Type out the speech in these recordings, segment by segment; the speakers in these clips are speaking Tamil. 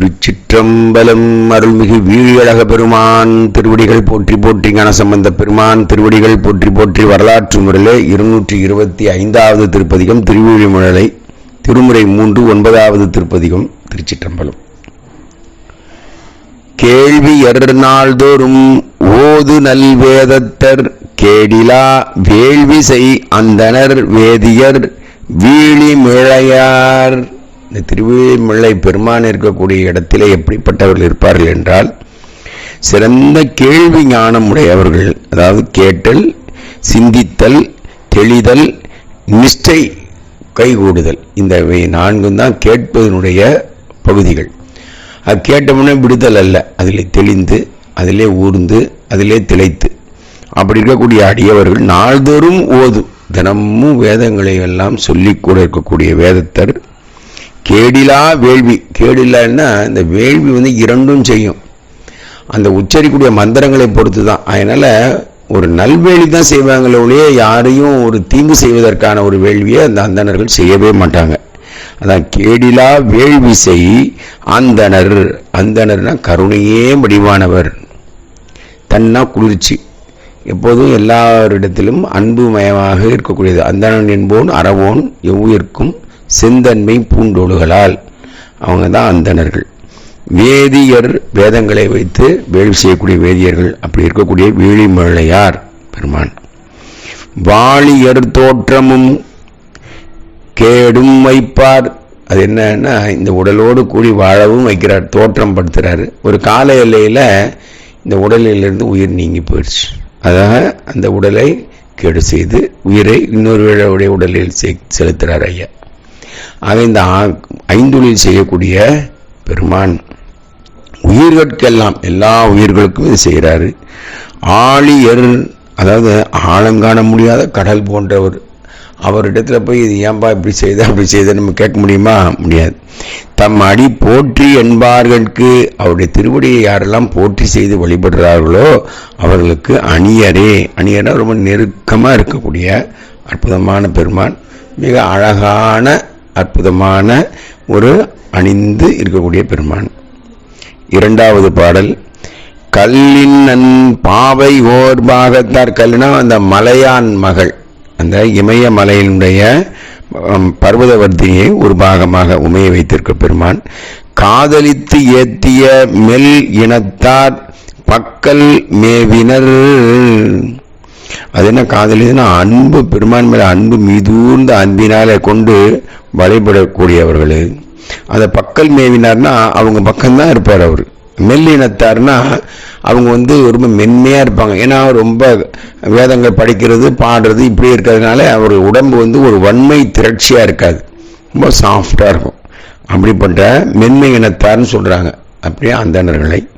திருச்சிற்றம்பலம் அருள்மிகு வீழழக பெருமான் திருவடிகள் போற்றி போற்றி கனசம்பந்த பெருமான் திருவடிகள் போற்றி போற்றி வரலாற்று முறையிலே இருநூற்றி இருபத்தி ஐந்தாவது திருப்பதிகம் திருவிழிமுழலை திருமுறை மூன்று ஒன்பதாவது திருப்பதிகம் திருச்சிற்றம்பலம். கேள்வி நாள்தோறும் ஓது நல்வேதத்தர் கேடிலா வேள்விசை அந்தனர் வேதியர் வீழிமிழையார் இந்த திருவிழிமிழை பெருமான் இருக்கக்கூடிய இடத்திலே எப்படிப்பட்டவர்கள் இருப்பார்கள் என்றால் சிறந்த கேள்வி ஞானம் உடையவர்கள் அதாவது கேட்டல் சிந்தித்தல் தெளிதல் நிஷ்டை கைகூடுதல் இந்த நான்கும் தான் கேட்பதனுடைய பகுதிகள். அது கேட்டவுடனே விடுதல் அல்ல அதிலே தெளிந்து அதிலே ஊர்ந்து அதிலே திளைத்து. அப்படி இருக்கக்கூடிய அடியவர்கள் நாள்தோறும் ஓது தினமும் வேதங்களை எல்லாம் சொல்லிக் கூட இருக்கக்கூடிய வேதத்தர் கேடிலா வேள்வி. கேடிலான்னா இந்த வேள்வி வந்து இரண்டும் செய்யும். அந்த உச்சரிக்கூடிய மந்திரங்களை பொறுத்து தான் அதனால ஒரு நல்வேலி தான் செய்வாங்களே ஒழிய யாரையும் ஒரு தீங்கு செய்வதற்கான ஒரு வேள்வியை அந்த அந்தணர்கள் செய்யவே மாட்டாங்க. அதான் கேடிலா வேள்வி செய் அந்தனர் அந்தனர்னா கருணையே வடிவானவர் தன்னா குளிர்ச்சி. எப்போதும் எல்லாரிடத்திலும் அன்புமயமாக இருக்கக்கூடியது. அந்தணன் என்போன் அறவோன் எவ்வுயிர்க்கும் செந்தன்மை பூண்டோடுகளால் அவங்க தான் அந்தணர்கள். வேதியர் வேதங்களை வைத்து வேள்வி செய்யக்கூடிய வேதியர்கள். அப்படி இருக்கக்கூடிய வீழிமழையார் பெருமான். வாழியர் தோற்றமும் கேடும் வைப்பார். அது என்னன்னா இந்த உடலோடு கூடி வாழவும் வைக்கிறார் தோற்றம் படுத்துறாரு. ஒரு கால எல்லையில் இந்த உடலிலிருந்து உயிர் நீங்கி போயிடுச்சு. அதாக அந்த உடலை கேடு செய்து உயிரை இன்னொருவருடைய உடலில் செ- செலுத்துறார் ஐயா. ஆக இந்த ஆ- ஐந்தொழில் செய்யக்கூடிய பெருமான். உயிர்களுக்கெல்லாம் எல்லா உயிர்களுக்கும் இது செய்கிறாரு. ஆழியர் அதாவது ஆழங்காண முடியாத கடல் போன்றவர். அவரிடத்துல போய் இது ஏன்பா இப்படி செய்த அப்படி செய்த நம்ம கேட்க முடியுமா? முடியாது. தம் அடி போற்றி என்பார்களுக்கு அவருடைய திருவடியை யாரெல்லாம் போற்றி செய்து வழிபடுறார்களோ அவர்களுக்கு அணியரே. அணியரா ரொம்ப நெருக்கமாக இருக்கக்கூடிய அற்புதமான பெருமான். மிக அழகான அற்புதமான ஒரு அணிந்து இருக்கக்கூடிய பெருமான். இரண்டாவது பாடல் கல்லின் நன் பாவை ஓர் பாகத்தார் கல்லுனா அந்த மலையான் மகள் அந்த இமய மலையினுடைய ஒரு பாகமாக உமைய வைத்திருக்க பெருமான். காதலித்து ஏத்திய மெல் இனத்தார் பக்கல் மேவினர் அது என்ன காதலிதுன்னா அன்பு பெருமான் மேல அன்பு மிதூர்ந்த அன்பினால கொண்டு வழிபடக்கூடியவர்கள். அந்த பக்கல் மேவினார்னா அவங்க பக்கம்தான் இருப்பார் அவர். மெல்லினத்தார்னா அவங்க வந்து ரொம்ப மென்மையாக இருப்பாங்க. ஏன்னா ரொம்ப வேதங்கள் படிக்கிறது பாடுறது இப்படி இருக்கிறதுனால அவர் உடம்பு வந்து ஒரு வன்மை திரட்சியாக இருக்காது. ரொம்ப சாஃப்டாக இருக்கும். அப்படிப்பட்ட மென்மை இனத்தார்னு சொல்கிறாங்க அப்படியே அந்தணர்களை.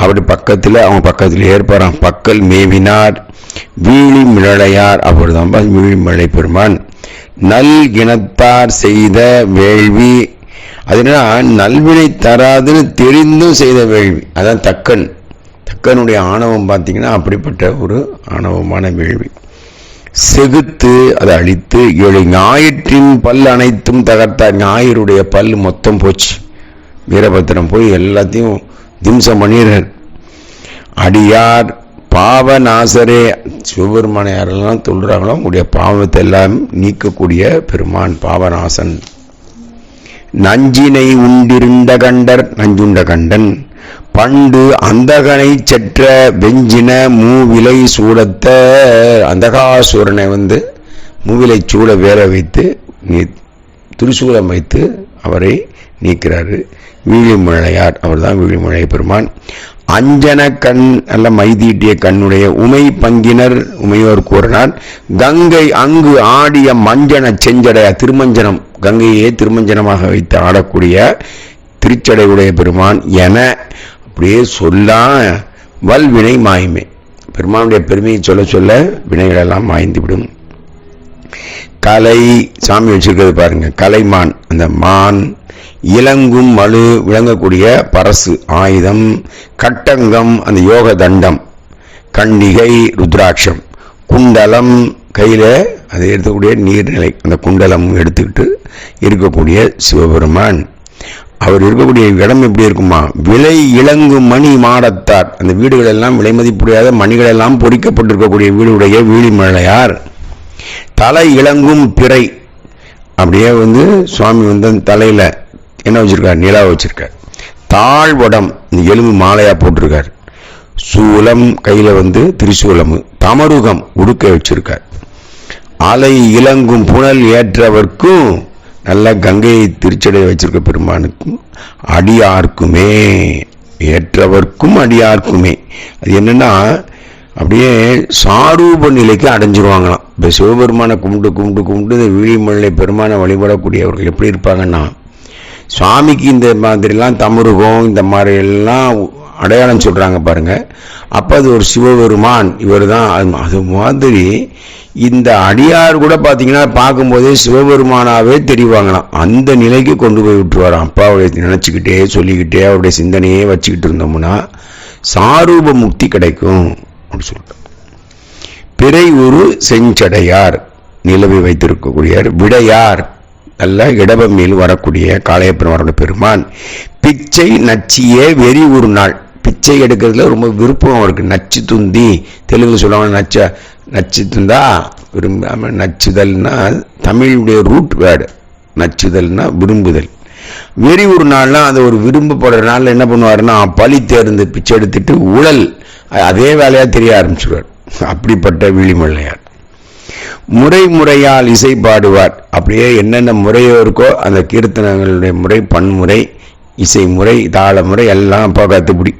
அப்படி பக்கத்தில் அவங்க பக்கத்தில் ஏற்பாராம் பக்கல் மேவினார் வீழி மிழலையார் அவர் தான் வீழி மழை பெருமான். நல் இனத்தார் செய்த வேள்வி அதனால் நல்வினை தராதுன்னு தெரிந்தும் செய்த வேள்வி. அதான் தக்கன். தக்கனுடைய ஆணவம் பார்த்தீங்கன்னா அப்படிப்பட்ட ஒரு ஆணவமான வேள்வி. செகுத்து அதை அழித்து ஏழு ஞாயிற்றின் பல் அனைத்தும் தகர்த்தார். ஞாயிறுடைய பல் மொத்தம் போச்சு. வீரபத்திரம் போய் எல்லாத்தையும் திம்ச மணிரன் அடியார் பாவநாசரே சிவபெருமானை யாரெல்லாம் உடைய உங்களுடைய பாவத்தை எல்லாம் நீக்கக்கூடிய பெருமான் பாவநாசன். நஞ்சினை உண்டிருண்ட கண்டர் நஞ்சுண்ட கண்டன். பண்டு அந்தகனை செற்ற வெஞ்சின மூவிலை சூடத்த அந்தகாசூரனை வந்து மூவிலை சூட வேற வைத்து நீ திருசூலம் வைத்து அவரை நீக்கிறாரு. வீழிமழையார் அவர்தான் வீழிமழை பெருமான். அஞ்சன கண் நல்ல மைதீட்டிய கண்ணுடைய உமை பங்கினர் உமையோர் கூறினார் கங்கை அங்கு ஆடிய மஞ்சன செஞ்சடைய திருமஞ்சனம் கங்கையே திருமஞ்சனமாக வைத்து ஆடக்கூடிய திருச்சடையுடைய பெருமான் என அப்படியே சொல்லா வல்வினை மாயுமே. பெருமானுடைய பெருமையை சொல்ல சொல்ல வினைகளெல்லாம் மாய்ந்து விடும். கலை சாமி வச்சிருக்கிறது பாருங்க. கலைமான் அந்த மான் இலங்கும் மழு விளங்கக்கூடிய பரசு ஆயுதம் கட்டங்கம் அந்த யோக தண்டம் கண்டிகை ருத்ராட்சம் குண்டலம் கையில் அதை எடுக்கக்கூடிய நீர்நிலை அந்த குண்டலம் எடுத்துக்கிட்டு இருக்கக்கூடிய சிவபெருமான். அவர் இருக்கக்கூடிய இடம் எப்படி இருக்குமா? விலை இளங்கு மணி மாடத்தார். அந்த வீடுகள் எல்லாம் விலை மதிப்புடையாத மணிகள் எல்லாம் பொறிக்கப்பட்டிருக்கக்கூடிய வீடுடைய வீழிமலையார் தலை இளங்கும் பிறை. அப்படியே வந்து சுவாமி வந்து அந்த தலையில என்ன வச்சுருக்கார்? நிலா வச்சுருக்கார். தாழ்வடம் இந்த எலும்பு மாலையா போட்டிருக்கார். சூலம் கையில வந்து திரிசூலம் தமருகம் உடுக்க வச்சிருக்கார். அலை இளங்கும் புனல் ஏற்றவர்க்கும் நல்ல கங்கையை திருச்சடை வச்சிருக்க பெருமானுக்கும் அடியார்க்குமே ஏற்றவர்க்கும் அடியார்க்குமே. அது என்னன்னா அப்படியே சாரூப நிலைக்கு அடைஞ்சிருவாங்களாம். இப்போ சிவபெருமானை கும்பிட்டு கும்பிட்டு கும்பிட்டு இந்த விழிமலை பெருமானை வழிபடக்கூடியவர்கள் எப்படி இருப்பாங்கன்னா சுவாமிக்கு இந்த மாதிரிலாம் தமருகம் இந்த மாதிரி எல்லாம் அடையாளம் சொல்கிறாங்க பாருங்க. அப்போ அது ஒரு சிவபெருமான் இவர் தான் அது மாதிரி இந்த அடியார் கூட பார்த்தீங்கன்னா பார்க்கும்போதே சிவபெருமானாவே தெரிவாங்களாம். அந்த நிலைக்கு கொண்டு போய் விட்டுருவாராம். அப்பாவுடைய நினச்சிக்கிட்டே சொல்லிக்கிட்டே அவருடைய சிந்தனையே வச்சுக்கிட்டு இருந்தோம்னா சாரூப முக்தி கிடைக்கும். அப்படின்னு சொல்லிட்டோம் பிறை ஒரு செஞ்சடையார் நிலவி வைத்திருக்கக்கூடியார் விடையார் நல்ல இடபம் வரக்கூடிய காளையப்பெருமானோட பெருமான். பிச்சை நச்சியே வெறி ஒரு நாள். பிச்சை எடுக்கிறதுல ரொம்ப விருப்பம் இருக்கு நச்சு துந்தி தெலுங்கு சொல்லுவாங்க நச்ச நச்சு துந்தா விரும்பாமல் நச்சுதல்னா தமிழுடைய ரூட் வேர்டு நச்சுதல்னா விரும்புதல். வெறி ஒரு நாள்னா அது ஒரு விரும்பப்படுற நாள்ல என்ன பண்ணுவாருன்னா பழி தேர்ந்து பிச்சை எடுத்துட்டு உழல் அதே வேலையா தெரிய ஆரம்பிச்சுடுவார் அப்படிப்பட்ட விழிமல்லையார் முறை முறையால் இசை பாடுவார். அப்படியே என்னென்ன முறையோ இருக்கோ அந்த கீர்த்தனங்களுடைய முறை பன்முறை இசை முறை தாள முறை எல்லாம் அப்பா கத்துப்பிடி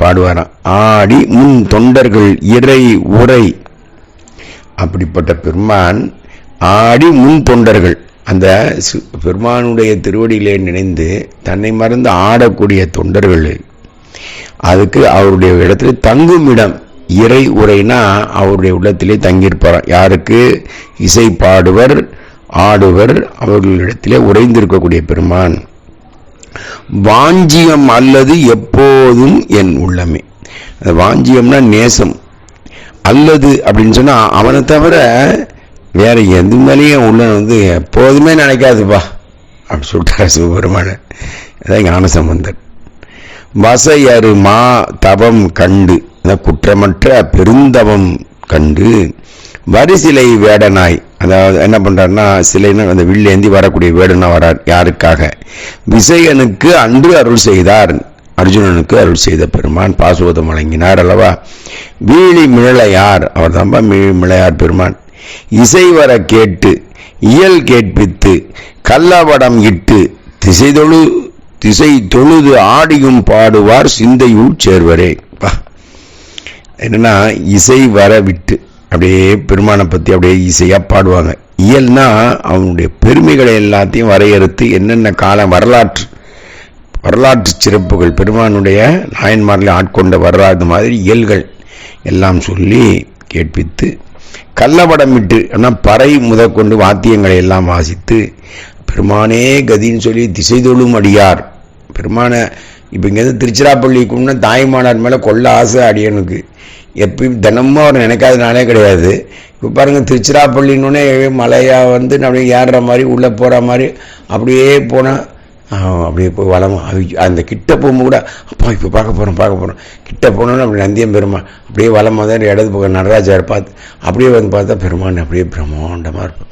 பாடுவாராம். ஆடி முன் தொண்டர்கள் இறை உரை. அப்படிப்பட்ட பெருமான் ஆடி முன் தொண்டர்கள். அந்த சு- பெருமானுடைய திருவடியிலே நினைந்து தன்னை மறந்து ஆடக்கூடிய தொண்டர்கள். அதுக்கு அவருடைய இடத்துல தங்கும் இடம். இறை உரைனா அவருடைய உள்ளத்திலே தங்கியிருப்பாராம் யாருக்கு? இசை பாடுவர் ஆடுவர் அவர்களிடத்திலே உறைந்திருக்கக்கூடிய பெருமான். வாஞ்சியம் அல்லது எப்போதும் என் உள்ளமே. அந்த வாஞ்சியம்னா நேசம். அல்லது அப்படின்னு சொன்னால் அவனை தவிர வேற எது மேலேயும் உள்ள வந்து எப்போதுமே நினைக்காதுப்பா. அப்படி சொல்லிட்டார் சிவபெருமான. அதான் ஞானசம்பந்தர் வசையறு மா தவம் கண்டு. குற்றமற்ற பெருந்தவம் கண்டு. வரிசிலை வேடனாய். அதாவது என்ன பண்ணுறாருன்னா சிலைன்னா அந்த வில்லேந்தி வரக்கூடிய வேடனா வரார் யாருக்காக? விசயனுக்கு அன்று அருள் செய்தார். அர்ஜுனனுக்கு அருள் செய்த பெருமான் பாசுவதம் வழங்கினார் அல்லவா? வீழி மிழலையார். அவர் தான்பா மிழையார் பெருமான். இசை வர கேட்டு இயல் கேட்பித்து கள்ளவடம் இட்டு திசை தொழு திசை தொழுது ஆடியும் பாடுவார் சிந்தையுள் சேர்வரே. என்னன்னா இசை வர விட்டு அப்படியே பெருமானை பத்தி அப்படியே இசையா பாடுவாங்க. இயல்னா அவனுடைய பெருமைகளை எல்லாத்தையும் வரையறுத்து என்னென்ன காலம் வரலாற்று வரலாற்று சிறப்புகள் பெருமானுடைய நாயன்மாரில் ஆட்கொண்ட வரலாறு மாதிரி இயல்கள் எல்லாம் சொல்லி கேட்பித்து கள்ளவடமிட்டு ஆனால் பறை முதற்கொண்டு வாத்தியங்களை எல்லாம் வாசித்து பெருமானே கதின்னு சொல்லி திசை தொழும் அடியார். பெருமான இப்போ இங்கேருந்து திருச்சிராப்பள்ளிக்கும்னா தாய்மானார் மேலே கொள்ள ஆசை அடியனுக்கு. எப்பயும் தினமும் அவர் நினைக்காதனாலே கிடையாது. இப்போ பாருங்கள் திருச்சிராப்பள்ளின்னு மலையாக வந்து அப்படியே ஏறுற மாதிரி உள்ளே போகிற மாதிரி அப்படியே போனால் அப்படியே போய் வளம் அந்த கிட்ட போகும்போது கூட அப்பா இப்போ பார்க்க போகிறோம் பார்க்க போகிறோம் கிட்ட போனோன்னு அப்படி நந்தியம் பெருமான் அப்படியே வளமாக தான் இடது பக்கம் நடராஜார் பார்த்து அப்படியே வந்து பார்த்தா பெருமான் அப்படியே பிரம்மாண்டமாக இருப்பான்.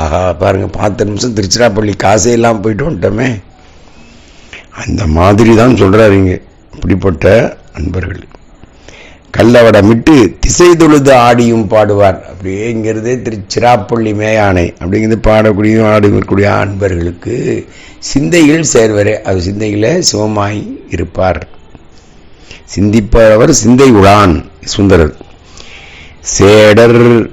ஆஹா பாருங்க பத்து நிமிஷம் திருச்சிராப்பள்ளி காசே இல்லாமல் போயிட்டு வந்துட்டோமே. அந்த மாதிரி தான் சொல்கிறாருங்க இப்படிப்பட்ட அன்பர்கள். கல்லவடமிட்டு திசை தொழுது ஆடியும் பாடுவார். அப்படியே இங்கிறதே திருச்சிராப்பள்ளி மேயானை அப்படிங்கிறது பாடக்கூடிய ஆடக்கூடிய அன்பர்களுக்கு சிந்தையில் சேர்வரே. அது சிந்தையில் சிவமாய் இருப்பார். சிந்திப்பவர் சிந்தை உழான் சுந்தரர். சேடர்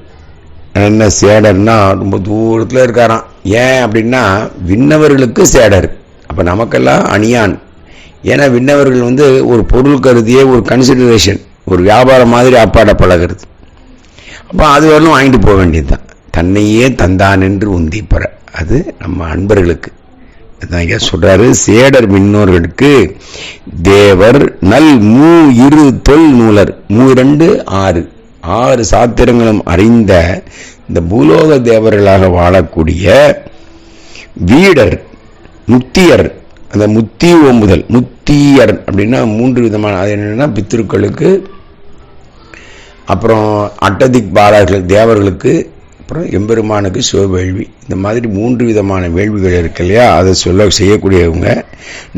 என்ன சேடர்னா ரொம்ப தூரத்தில் இருக்காராம். ஏன் அப்படின்னா விண்ணவர்களுக்கு சேடர். அப்போ நமக்கெல்லாம் அணியான். ஏன்னா விண்ணவர்கள் வந்து ஒரு பொருள் கருதியே ஒரு கன்சிடரேஷன் ஒரு வியாபாரம் மாதிரி அப்பாட பழகிறது. அப்போ அது வரலும் வாங்கிட்டு போக வேண்டியதுதான். தன்னையே தந்தான் என்று உந்திப்பற அது நம்ம அன்பர்களுக்கு. அதான் ஐயா சொல்றாரு சேடர் மின்னோர்களுக்கு தேவர் நல் மூ இரு தொல் நூலர். மூ இரண்டு ஆறு. ஆறு சாத்திரங்களும் அறிந்த இந்த பூலோக தேவர்களாக வாழக்கூடிய வீடர் முத்தியர். அந்த முத்தி ஓம்புதல் முத்தியர் அப்படின்னா மூன்று விதமான அது என்னன்னா பித்திருக்களுக்கு அப்புறம் அட்டதிக் பாலர்கள் தேவர்களுக்கு அப்புறம் எம்பெருமானுக்கு சிவவேள்வி இந்த மாதிரி மூன்று விதமான வேள்விகள் இருக்கு இல்லையா? அதை சொல்ல செய்யக்கூடியவங்க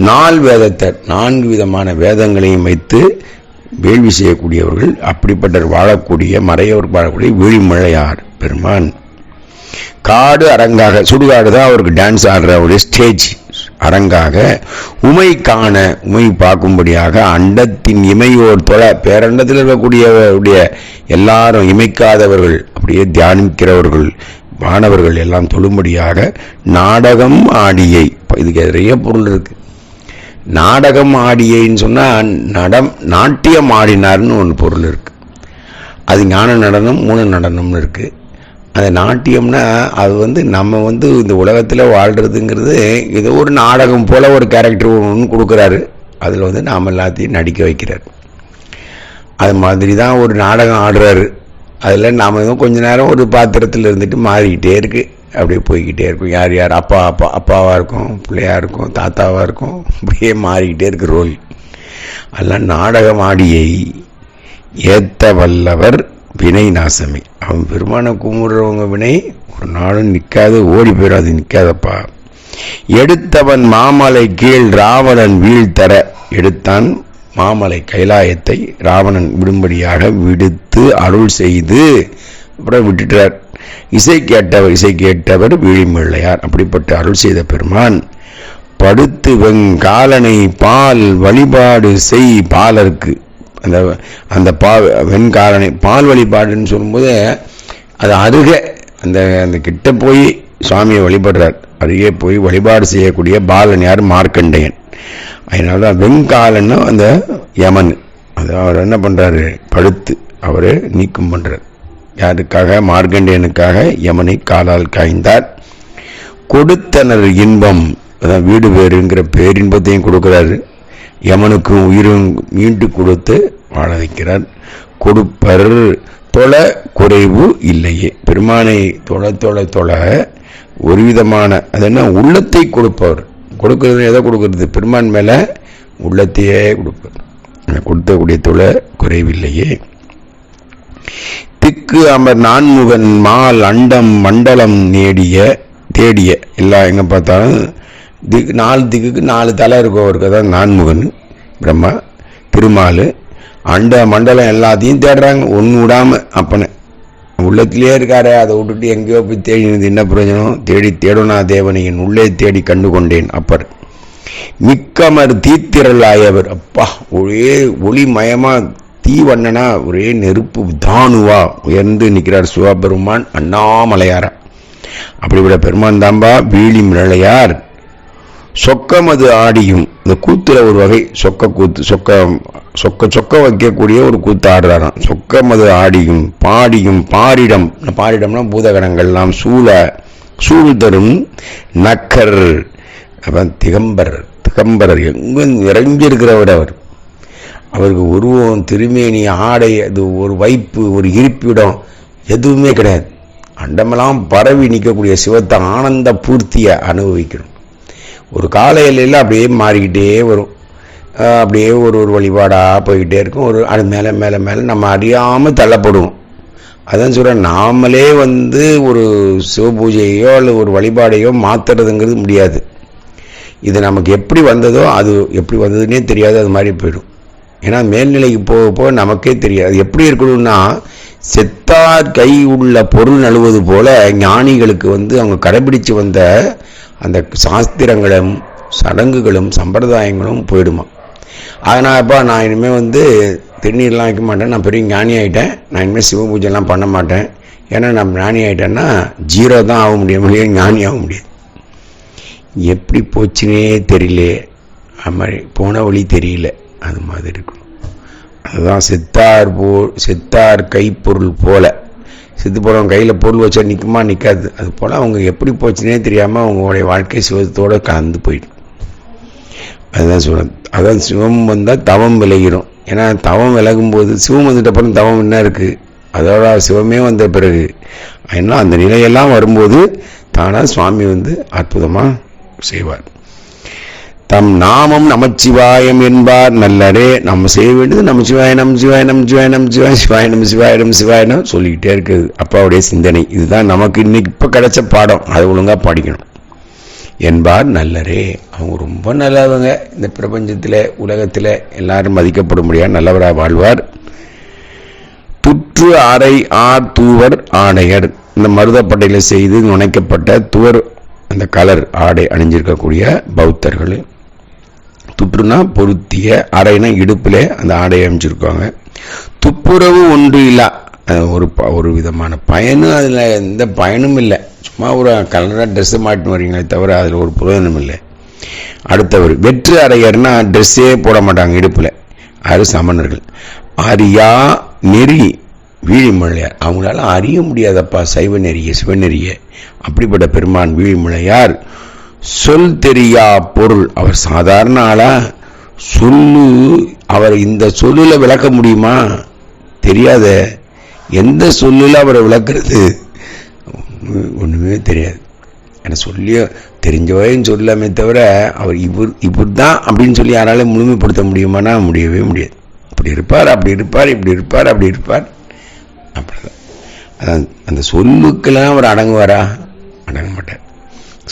நால் வேதத்தை நான்கு விதமான வேதங்களையும் வைத்து வேள்வி செய்யக்கூடியவர்கள் அப்படிப்பட்ட வாழக்கூடிய மறையவர் வாழக்கூடிய விழிமழையார் பெருமான். காடு அரங்காக சுடுகாடு தான் அவருக்கு டான்ஸ் ஆடுற ஒரு ஸ்டேஜ் அரங்காக உமை காண உமை பார்க்கும்படியாக அண்டத்தின் இமையோர் தொலை பேரண்டத்தில் இருக்கக்கூடியவருடைய எல்லாரும் இமைக்காதவர்கள் அப்படியே தியானிக்கிறவர்கள் மாணவர்கள் எல்லாம் தொழும்படியாக நாடகம் ஆடியை இதுக்கு நிறைய பொருள் இருக்கு. நாடகம் ஆடியைன்னு சொன்னால் நடம் நாட்டியம் ஆடினார்னு ஒன்று பொருள் இருக்கு. அது ஞான நடனம் மூணு நடனம்னு இருக்குது அந்த நாட்டியம்னா அது வந்து நம்ம வந்து இந்த உலகத்தில் வாழ்கிறதுங்கிறது ஏதோ ஒரு நாடகம் போல் ஒரு கேரக்டர் ஒன்று கொடுக்குறாரு. அதில் வந்து நாம் எல்லாத்தையும் நடிக்க வைக்கிறார். அது மாதிரி தான் ஒரு நாடகம் ஆடுறாரு. அதில் நாம் எதுவும் கொஞ்ச நேரம் ஒரு பாத்திரத்தில் இருந்துட்டு மாறிக்கிட்டே இருக்குது அப்படியே போய்கிட்டே இருக்கும். யார் யார்? அப்பா அப்பா அப்பாவாக இருக்கும் பிள்ளையாக இருக்கும் தாத்தாவாக இருக்கும். அப்படியே மாறிக்கிட்டே இருக்கு ரோல் அதெல்லாம் நாடகம் ஆடியை ஏத்த வல்லவர் வினை நாசமே. அவன் பெருமானை கும்பிடுறவங்க வினை ஒரு நாளும் நிற்காது ஓடி போயிடும் அது நிற்காதப்பா எடுத்தவன் மாமலை கீழ் ராவணன் வீழ்த்தர எடுத்தான் மாமலை கைலாயத்தை ராவணன் விடும்படியாக விடுத்து அருள் செய்து அப்புறம் விட்டுட்டார். இசை கேட்டவர் இசை கேட்டவர் விழிமிள்ளையார் அப்படிப்பட்ட அருள் செய்த பெருமான் படுத்து வெங்காலனை பால் வழிபாடு செய் பாலருக்கு. அந்த அந்த பா வெண்காரணை பால் வழிபாடுன்னு சொல்லும்போது அது அருகே அந்த அந்த கிட்ட போய் சுவாமியை வழிபடுறார். அருகே போய் வழிபாடு செய்யக்கூடிய பாலன் யார்? மார்க்கண்டையன். அதனால தான் வெண்காலன்னு அந்த யமன். அது அவர் என்ன பண்ணுறாரு படுத்து அவர் நீக்கம் பண்ணுறார் யாருக்காக? மார்க்கண்டேயனுக்காக யமனை காலால் காய்ந்தார். கொடுத்தனர் இன்பம். அதான் வீடு பேருங்கிற பேரின்பத்தையும் கொடுக்குறாரு. யமனுக்கும் உயிரும் மீண்டு கொடுத்து வாழ வைக்கிறார் கொடுப்பர் தொழ குறைவு இல்லையே. பெருமானை தொழ தொழ தொழ ஒரு விதமான அது என்ன உள்ளத்தை கொடுப்பவர். கொடுக்கறது எதை கொடுக்கறது? பெருமான் மேல உள்ளத்தையே கொடுப்பார். கொடுத்தக்கூடிய தொழ குறைவில்லையே. திக்கு அமர் நான்முகன் மால் அண்டம் மண்டலம் நேடிய தேடிய எல்லாம் எங்க பார்த்தாலும் திக்கு நாலு திக்குக்கு நாலு தலை இருக்கும் அவருக்கு. தான் நான்முகன் பிரம்மா திருமால் அண்ட மண்டலம் எல்லாத்தையும் தேடுறாங்க. ஒன்று விடாம அப்பனை. உள்ளத்திலே இருக்காரு அதை விட்டுட்டு எங்கேயோ போய் தேடினது என்ன பிரயோஜனம்? தேடி தேடுனா தேவனையின் உள்ளே தேடி கண்டு கொண்டேன் அப்பர் மிக்கமர் தீத்திரலாயவர் அப்பா ஒரே ஒளிமயமா தீவண்ணனா ஒரே நெருப்பு தானுவா உயர்ந்து நிற்கிறார் சிவபெருமான் அண்ணாமலையாரா. அப்படிப்பட்ட பெருமான் தாம்பா வீழி மிளையார் சொக்கமது ஆடியும். இந்த கூத்துல ஒரு வகை சொக்க கூத்து சொக்க சொக்க சொக்க வைக்கக்கூடிய ஒரு கூத்து ஆடுறாராம். சொக்கமது ஆடியும் பாடியும் பாரிடம். பாரிடம்னா பூதகணங்கள்லாம் சூழ சூழ் தரும் நக்கர் அப்புறம் திகம்பரர் திகம்பரர். எங்கும் நிறைஞ்சிருக்கிறவர் அவர். அவருக்கு உருவம் திருமேனி ஆடை அது ஒரு வைப்பு ஒரு இருப்பிடம் எதுவுமே கிடையாது. அண்டமெல்லாம் பரவி நிற்கக்கூடிய சிவத்தை ஆனந்த பூர்த்தியை அனுபவிக்கணும். ஒரு கால எல்லையில் அப்படியே மாறிக்கிட்டே வரும். அப்படியே ஒரு ஒரு வழிபாடாக போய்கிட்டே இருக்கும். ஒரு அது மேலே மேலே மேலே நம்ம அறியாமல் தள்ளப்படுவோம். அதான் சொல்கிறேன் நாமளே வந்து ஒரு சிவ பூஜையோ அல்லது ஒரு வழிபாடையோ மாற்றுறதுங்கிறது முடியாது. இது நமக்கு எப்படி வந்ததோ அது எப்படி வந்ததுன்னே தெரியாது அது மாதிரி போயிடும். ஏன்னா மேல்நிலைக்கு போக போக நமக்கே தெரியாது. எப்படி இருக்கணும்னா செத்தார் கை உள்ள பொருள் நழுவது போல ஞானிகளுக்கு வந்து அவங்க கடைபிடிச்சு வந்த அந்த சாஸ்திரங்களும் சடங்குகளும் சம்பிரதாயங்களும் போயிடுமா. அதனாலப்பா நான் இனிமேல் வந்து திருநீர்லாம் வைக்க மாட்டேன். நான் பெரிய ஞானி ஆகிட்டேன் நான் இனிமேல் சிவ பூஜைலாம் பண்ண மாட்டேன். ஏன்னா நான் ஞானி ஆகிட்டேன்னா ஜீரோ தான் ஆக முடியும். முடியாது ஞானி ஆக முடியாது. எப்படி போச்சுனே தெரியல. அது மாதிரி போன வழி தெரியல. அது மாதிரி இருக்கும். அதுதான் சித்தார் போ செத்தார் கைப்பொருள் போல. சித்து போகிறவங்க கையில் பொருள் வச்சா நிற்குமா நிற்காது அது போல் அவங்க எப்படி போச்சுனே தெரியாமல் அவங்களுடைய வாழ்க்கை சிவத்தோடு கலந்து போயிடும். அதுதான் சிவம் அதான் சிவம் வந்தால் தவம் விலகிடும் ஏன்னா தவம் விலகும் போது சிவம் வந்துட்ட அப்புறம் தவம் என்ன இருக்குது அதோட சிவமே வந்த பிறகு. ஏன்னா அந்த நிலையெல்லாம் வரும்போது தானாக சுவாமி வந்து அற்புதமாக செய்வார். தம் நாமம் நமச்சிவாயம் என்பார். நல்லரே நம்ம செய்ய வேண்டியது நம்ம நமச்சிவாய நமச்சிவாய நமச்சிவாய சிவாய நம் சிவாய சிவாய நம் சொல்லிக்கிட்டே இருக்குது. அப்பாவுடைய சிந்தனை. இதுதான் நமக்கு இன்னைக்கு இப்போ கிடைச்ச பாடம். அதை ஒழுங்காக படிக்கணும். என்பார் நல்லரே அவங்க ரொம்ப நல்லவங்க. இந்த பிரபஞ்சத்தில் உலகத்தில் எல்லாரும் மதிக்கப்படும்படியாக நல்லவராக வாழ்வார். புற்று அறை ஆர் தூவர் ஆடையர் இந்த மருதப்பட்டையில் செய்து நுணைக்கப்பட்ட துவர் அந்த கலர் ஆடை அணிஞ்சிருக்கக்கூடிய பௌத்தர்கள். துப்புனா பொருத்திய அடைனா இடுப்பில் அந்த ஆடையை அமைச்சிருக்காங்க துப்புரவு ஒன்று இல்லை. ஒரு ப- ஒரு விதமான பயனும் அதில் எந்த பயனும் இல்லை. சும்மா ஒரு கலராக ட்ரெஸ்ஸு மாட்டின்னு வரீங்களே தவிர அதில் ஒரு புரோஜனம் இல்லை. அடுத்தவர் வெற்று அறையர்னா ட்ரெஸ்ஸே போட மாட்டாங்க இடுப்பில். அது சமணர்கள். அரியா நெறி வீழிமலையார் அவங்களால அறிய முடியாதப்பா சைவ நெறிய சிவநெறிய அப்படிப்பட்ட பெருமான் வீழிமலையார் சொல் தெரியா பொருள். அவர் சாதாரண ஆளா? சொல்லு. அவர் இந்த சொல்லில் விளக்க முடியுமா? தெரியாத. எந்த சொல்லில் அவரை விளக்குறது? ஒன்றுமே தெரியாது. எனக்கு சொல்லியோ தெரிஞ்சவரையும் சொல்லாமே தவிர அவர் இவர் இவர் தான் அப்படின்னு சொல்லி யாராலும் முழுமைப்படுத்த முடியுமானா? முடியவே முடியாது. இப்படி இருப்பார் அப்படி இருப்பார் இப்படி இருப்பார் அப்படி இருப்பார். அப்படிதான். அதான் அந்த சொல்லுக்கெல்லாம் அவர் அடங்குவாரா? அடங்க மாட்டார்.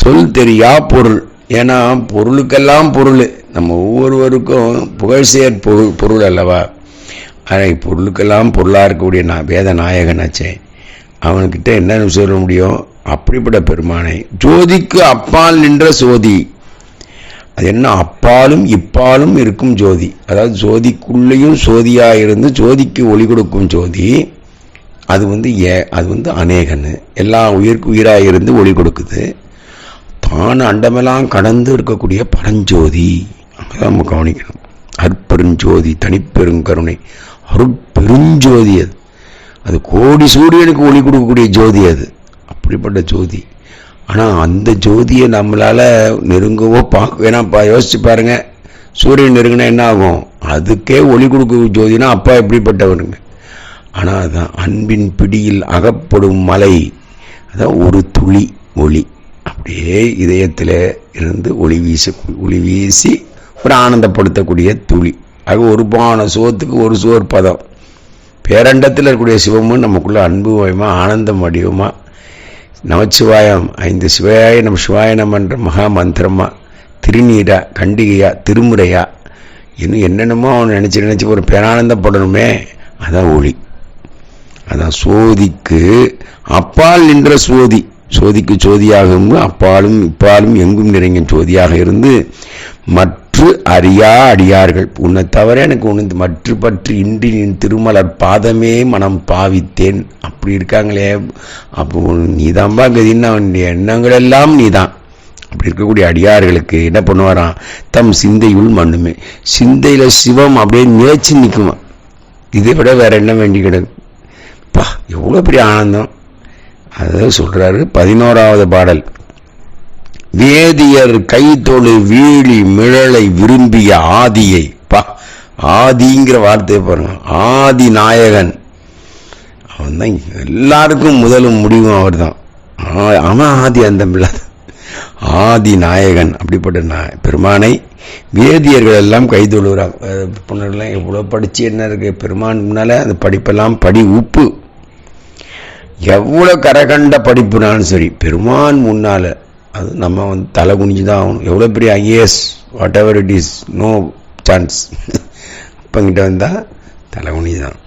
சொல் தெரியா பொருள். ஏன்னா பொருளுக்கெல்லாம் பொருள். நம்ம ஒவ்வொருவருக்கும் புகழ்சேர் பொருள் பொருள் அல்லவா? ஆனால் பொருளுக்கெல்லாம் பொருளாக இருக்கக்கூடிய நான் வேத நாயகனாச்சே அவன்கிட்ட என்ன சொல்ல முடியும்? அப்படிப்பட்ட பெருமானை. ஜோதிக்கு அப்பால் நின்ற சோதி அது என்ன? அப்பாலும் இப்பாலும் இருக்கும் ஜோதி. அதாவது ஜோதிக்குள்ளேயும் சோதியாக இருந்து ஜோதிக்கு ஒளி கொடுக்கும் ஜோதி அது வந்து ஏ அது வந்து அநேகன்னு. எல்லா உயிருக்கு உயிராக இருந்து ஒளி கொடுக்குது. தான் அண்டமெல்லாம் கடந்து இருக்கக்கூடிய பரஞ்சோதி. அங்கதான் நம்ம கவனிக்கணும். அற்பெருஞ்சோதி தனிப்பெருங்கருணை அருட்பெருஞ்சோதி அது. அது கோடி சூரியனுக்கு ஒளி கொடுக்கக்கூடிய ஜோதி அது. அப்படிப்பட்ட ஜோதி. ஆனால் அந்த ஜோதியை நம்மளால் நெருங்கவோ பார்க்க வேணாம்ப்பா யோசிச்சு பாருங்க. சூரியன் நெருங்கினா என்ன ஆகும்? அதுக்கே ஒளி கொடுக்க ஜோதினா அப்பா எப்படிப்பட்டவருங்க ஆனால் அதுதான் அன்பின் பிடியில் அகப்படும் மலை. அதான் ஒரு துளி ஒளி. அப்படியே இதயத்தில் இருந்து ஒளி வீச ஒளி வீசி ஒரு ஆனந்தப்படுத்தக்கூடிய துளி. ஆக ஒரு பான சுகத்துக்கு ஒரு சுவர் பதம் பேரண்டத்தில் இருக்கக்கூடிய சிவமும் நமக்குள்ள அன்பு வயமா ஆனந்தம் வடிவமாக நமச்சிவாயம் ஐந்து சிவாய நம் சிவாயனம் என்ற மகா மந்திரமா திருநீரா கண்டிகையா திருமுறையா. இன்னும் என்னென்னமோ அவன் நினச்சி நினச்சி ஒரு பேரானந்தப்படணுமே அதான் ஒளி. அதான் சோதிக்கு அப்பால் நின்ற சோதி. சோதிக்கு சோதியாகும் அப்பாலும் இப்பாலும் எங்கும் நிறைய சோதியாக இருந்து மற்ற அறியா அடியார்கள். உன்னை தவிர எனக்கு உனது மற்ற பற்று இன்றி நின் திருமலர் பாதமே மனம் பாவித்தேன். அப்படி இருக்காங்களே அப்போ நீதான்பா கதின்னு அவனுடைய எண்ணங்கள் எல்லாம் நீதான். அப்படி இருக்கக்கூடிய அடியார்களுக்கு என்ன பண்ணுவாராம்? தம் சிந்தையுள் மண்ணுமே. சிந்தையில் சிவம் அப்படியே நேச்சு நிற்குமா இதை விட வேற என்ன வேண்டி கிடக்கு? பா எவ்வளோ பெரிய ஆனந்தம். அதை சொல்றாரு பதினோராவது பாடல். வேதியர் கைத்தொழு வீழி மிழலை விரும்பிய ஆதியை. பா ஆதிங்கிற வார்த்தையை பாருங்க. ஆதி நாயகன். அவன் தான் எல்லாருக்கும் முதலும் முடிவும் அவர் தான் அவன் ஆதி அந்த பிள்ளை ஆதி நாயகன் அப்படிப்பட்ட நா- பெருமானை வேதியர்கள் எல்லாம் கைதொழுகிறாங்க பொண்ணுலாம் எவ்வளோ படித்து என்ன இருக்கு? பெருமான் முன்னால அந்த படிப்பெல்லாம் படி உப்பு. எவ்வளோ கரகண்ட படிப்புனாலும் சரி பெருமான் முன்னால் அது நம்ம வந்து தலை குனிஞ்சு தான் ஆகணும். எவ்வளோ பெரிய IAS whatever it is no chance அப்பங்கிட்ட வந்தால் தலை குனிஞ்சு தான்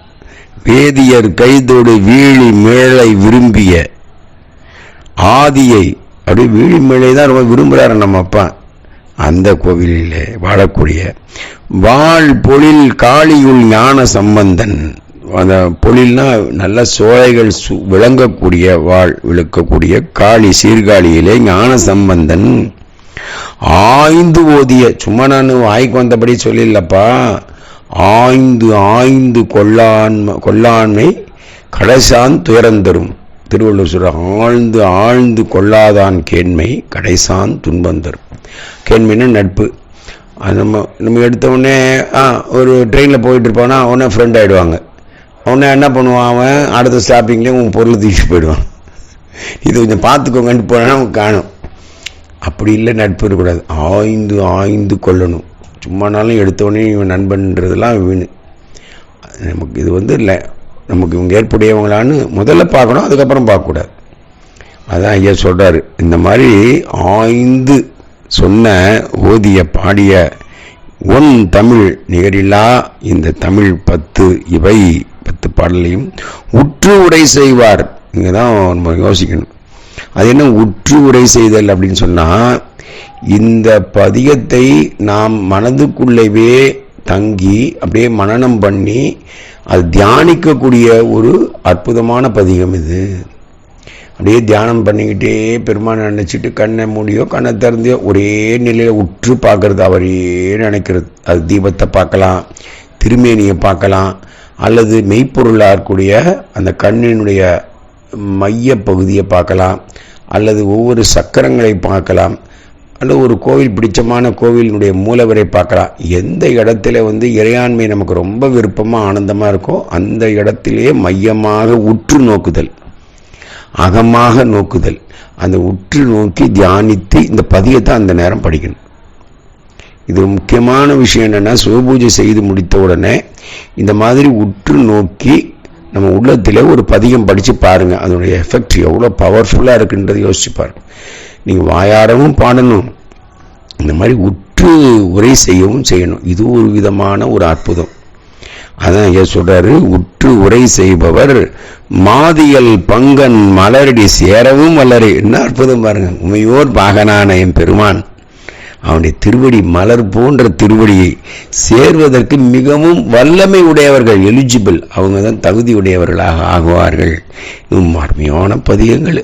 வேதியர் கைதோடு வீழி மேலை விரும்பிய ஆதியை அப்படியே வீழி மேலே தான் ரொம்ப விரும்புகிறாரு நம்ம அப்பா. அந்த கோவிலில் வாழக்கூடிய வாழ் பொழில் காளியுள் ஞான சம்பந்தன். அந்த பொழில்னா நல்ல சோலைகள் சு- விளங்கக்கூடிய வாழ் விளக்கக்கூடிய காளி சீர்காழியிலே ஞான சம்பந்தன் ஆய்ந்து ஓதிய சும்மா நான் வாய்க்கு வந்தபடி சொல்லிடலப்பா ஆய்ந்து ஆய்ந்து கொள்ளாண்மை கொள்ளாண்மை கடைசான் துயரந்தரும். திருவள்ளுவர் சொல்ற ஆழ்ந்து ஆழ்ந்து கொள்ளாதான் கேண்மை கடைசான் துன்பந்தரும். கேண்மைன்னா நட்பு. அது நம்ம நம்ம எடுத்த உடனே ஆ ஒரு ட்ரெயினில் போயிட்டு இருப்போம்னா உடனே ஃப்ரெண்ட் ஆகிடுவாங்க உடனே என்ன பண்ணுவான் அவன்? அடுத்த ஸ்டாப்பிங்லேயே உன் பொருளை தூக்கிட்டு போயிடுவான். இது கொஞ்சம் பார்த்துக்கோங்கன்னு போனா அவன் காணும். அப்படி இல்லை நட்பு இருக்கக்கூடாது. ஆய்ந்து ஆய்ந்து கொள்ளணும். சும்மானாலும் எடுத்தோடனே இவன் நண்பன்றதெல்லாம் வீணு. நமக்கு இது வந்து இல்லை. நமக்கு இவங்க ஏற்புடையவங்களான்னு முதல்ல பார்க்கணும் அதுக்கப்புறம் பார்க்கக்கூடாது. அதான் ஐயா சொல்கிறாரு இந்த மாதிரி ஆய்ந்து சொன்ன ஓதிய பாடிய ஒன் தமிழ் நிகரில்லா இந்த தமிழ் பத்து இவை பாடலையும் உற்று உடை செய்வார். இங்கே தான் நம்ம யோசிக்கணும். அது என்ன உற்று உடை செய்தல் அப்படின்னு சொன்னால் இந்த பதிகத்தை நாம் மனதுக்குள்ளவே தங்கி அப்படியே மனனம் பண்ணி அது தியானிக்கக்கூடிய ஒரு அற்புதமான பதிகம் இது. அப்படியே தியானம் பண்ணிக்கிட்டே பெருமானை நினச்சிட்டு கண்ணை மூடியோ கண்ணை திறந்தியோ ஒரே நிலையில் உற்று பார்க்கறது அவரையே நினைக்கிறது. அது தீபத்தை பார்க்கலாம் திருமேனியை பார்க்கலாம் அல்லது மெய்ப்பொருளாக இருக்கக்கூடிய அந்த கண்ணினுடைய மைய பகுதியை பார்க்கலாம். அல்லது ஒவ்வொரு சக்கரங்களை பார்க்கலாம். அல்லது ஒரு கோவில் பிடிச்சமான கோவிலினுடைய மூலவரை பார்க்கலாம். எந்த இடத்துல வந்து இறையாண்மை நமக்கு ரொம்ப விருப்பமாக ஆனந்தமாக இருக்கோ அந்த இடத்திலேயே மையமாக உற்று நோக்குதல். அகமாக நோக்குதல். அந்த உற்று நோக்கி தியானித்து இந்த பதியத்தை அந்த நேரம் படிக்கணும். இது முக்கியமான விஷயம் என்னென்னா சிவபூஜை செய்து முடித்த உடனே இந்த மாதிரி உற்று நோக்கி நம்ம உள்ளத்தில் ஒரு பதிகம் படித்து பாருங்கள் அதனுடைய எஃபெக்ட் எவ்வளோ பவர்ஃபுல்லாக இருக்குன்றதை யோசிச்சு பாருங்கள் நீங்கள் வாயாடவும் பாடணும். இந்த மாதிரி உற்று உரை செய்யவும் செய்யணும். இது ஒரு விதமான ஒரு அற்புதம். அதான் ஐயா சொல்கிறாரு உற்று உரை செய்பவர் மாதியல் பங்கன் மலரடி சேரவும் வல்லரை என்ன அற்புதம் பாருங்கள் உமையோர் பாகனான என் பெருமான். அவனுடைய திருவடி மலர் போன்ற திருவடியை சேர்வதற்கு மிகவும் வல்லமை உடையவர்கள் எலிஜிபிள் அவங்க தான் தகுதி உடையவர்களாக ஆகுவார்கள். இன்னும் அருமையான பதிகங்கள்.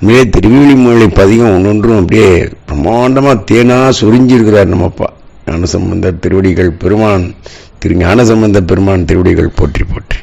திருவிழி திருவிழிமொழி பதிகம் ஒன்றொன்றும் அப்படியே பிரம்மாண்டமாக தேனாக சொரிஞ்சிருக்கிறார் நம்மப்பா ஞானசம்பந்தர் திருவடிகள் பெருமான் திரு ஞானசம்பந்த பெருமான் திருவடிகள் போற்றி போற்றி.